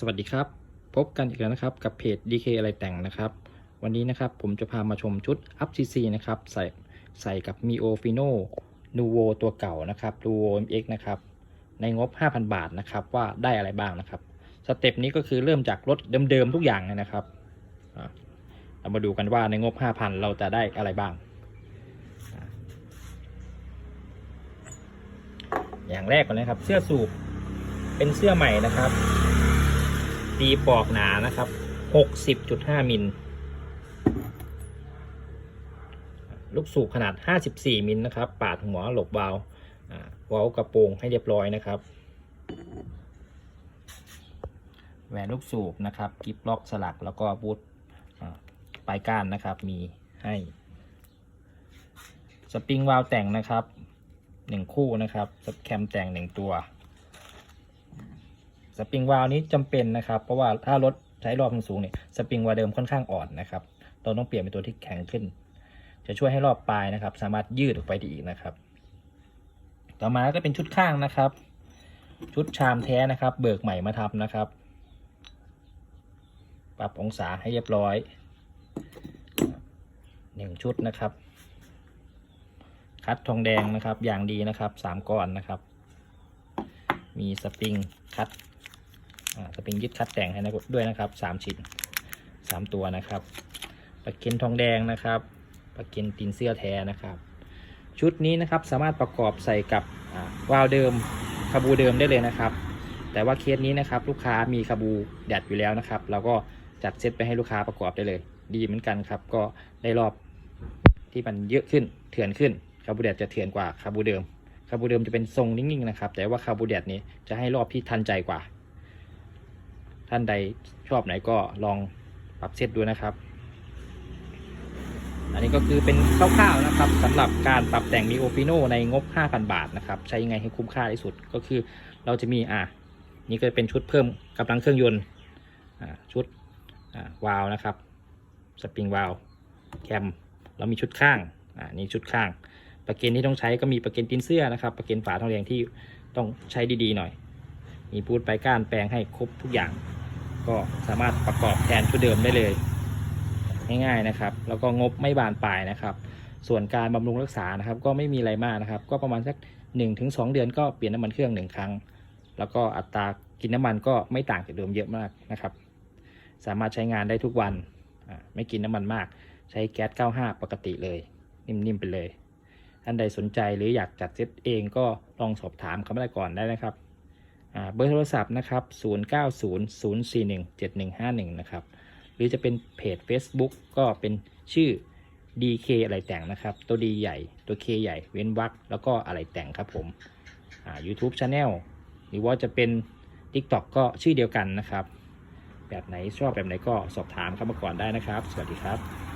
สวัสดีครับ พบกันอีกแล้วนะครับกับเพจ DK อะไรแต่งนะครับ วันนี้นะครับผมจะพามาชมชุด Up CC นะครับใส่ใส่กับ Mio Fino Nuvo ตัวเก่านะครับ Nuvo MX นะครับในงบ 5,000 บาทนะครับว่าได้อะไรบ้างนะครับสเต็ปนี้ก็คือเริ่มจากรถเดิมๆทุกอย่างเลยนะครับเรามาดูกันว่าในงบ 5,000 เราจะได้อะไรบ้างอะอย่างแรกก่อนนะครับเสื้อสูบเป็นเสื้อใหม่นะครับ ตีปอกหนานะครับ60.5มิลลูกสูบขนาด54มิลนะครับ ปาดหัวหลบวาล์วอ่าวาล์วกระโปรงให้เรียบร้อยนะครับแหวนลูกสูบนะครับกิฟล็อกสลักแล้วก็บูทปลายก้านนะครับ มีให้ สปริงวาล์วแต่งนะครับหนึ่งคู่นะครับสแคมแต่งหนึ่งตัว สปริงวาลนี้จำเป็นนะครับ เพราะว่าถ้ารถใช้รอบสูงเนี่ยสปริงวาลเดิมค่อนข้างอ่อนนะครับเราต้องเปลี่ยนเป็นตัวที่แข็งขึ้น จะช่วยให้รอบปลายนะครับ สามารถยืดออกไปได้อีกนะครับ ต่อมาก็เป็นชุดข้างนะครับ ชุดชามแท้นะครับ เบิกใหม่มาทำนะครับ ปรับองศาให้เรียบร้อยหนึ่งชุดนะครับ คัดทองแดงนะครับอย่างดีนะครับสามก้อนนะครับ มีสปริงคัด สปริงยึดคัดแต่งให้นะด้วยนะครับสามชิ้นสามตัวนะครับปากเก็นทองแดงนะครับปากเก็นตีนเสื้อแท้นะครับ ชุดนี้นะครับสามารถประกอบใส่กับวาล์วเดิมคาบูเดิมได้เลยนะครับ แต่ว่าเคสนี้นะครับลูกค้ามีคาบูแดดอยู่แล้วนะครับเราก็จัดเซตไปให้ลูกค้าประกอบได้เลย ดีเหมือนกันครับ ก็ได้รอบที่มันเยอะขึ้นเถื่อนขึ้นคาบูแดดจะเถื่อนกว่าคาบูเดิมคาบูเดิมจะเป็นทรงนิ่งๆนะครับ แต่ว่าคาบูแดดนี้จะให้รอบที่ทันใจกว่า ท่านใดชอบไหนก็ลองปรับเซตดูนะครับ อันนี้ก็คือเป็นคร่าวๆนะครับสำหรับการปรับแต่งมีโอฟิโนในงบ 5,000 บาทนะครับใช้ยังไงให้คุ้มค่าที่สุดก็คือเราจะมีอะนี่ก็เป็นชุดเพิ่มกำลังเครื่องยนต์ชุดวาล์วนะครับสปริงวาล์วแคมเรามีชุดข้างอ่านี่ชุดข้างประเก็นที่ต้องใช้ก็มีประเก็นตีนเสื้อนะครับประเก็นฝาทองแดงที่ต้องใช้ดีๆหน่อย มีปูดไปก้านแปลงให้ครบทุกอย่าง ก็สามารถประกอบแทนชุดเดิมได้เลย ง่ายๆนะครับ แล้วก็งบไม่บานปลายนะครับ ส่วนการบำรุงรักษานะครับ ก็ไม่มีอะไรมากนะครับ ก็ประมาณสัก 1-2ถึงเดือนก็เปลี่ยนน้ำมันเครื่องหนึ่งครั้ง แล้วก็อัตรากินน้ำมันก็ไม่ต่างจากเดิมเยอะมากนะครับ สามารถใช้งานได้ทุกวันไม่กินน้ำมันมาก ใช้แก๊ส 95 ปกติเลย นิ่มๆไปเลยท่านใดสนใจหรืออยากจัดเซตเองก็ลองสอบถามเขามาได้ก่อนได้นะครับ เบอร์โทรศัพท์นะครับ 0900417151 นะครับ หรือจะเป็นเพจ Facebook ก็เป็นชื่อ DK อะไรแต่งนะครับ ตัว D ใหญ่ ตัว K ใหญ่ เว้นวรรคแล้วก็อะไรแต่งครับผมอ่า YouTube Channel หรือว่าจะเป็น TikTok ก็ชื่อเดียวกันนะครับ แบบไหนชอบแบบไหนก็สอบถามเข้ามาก่อนได้นะครับ สวัสดีครับ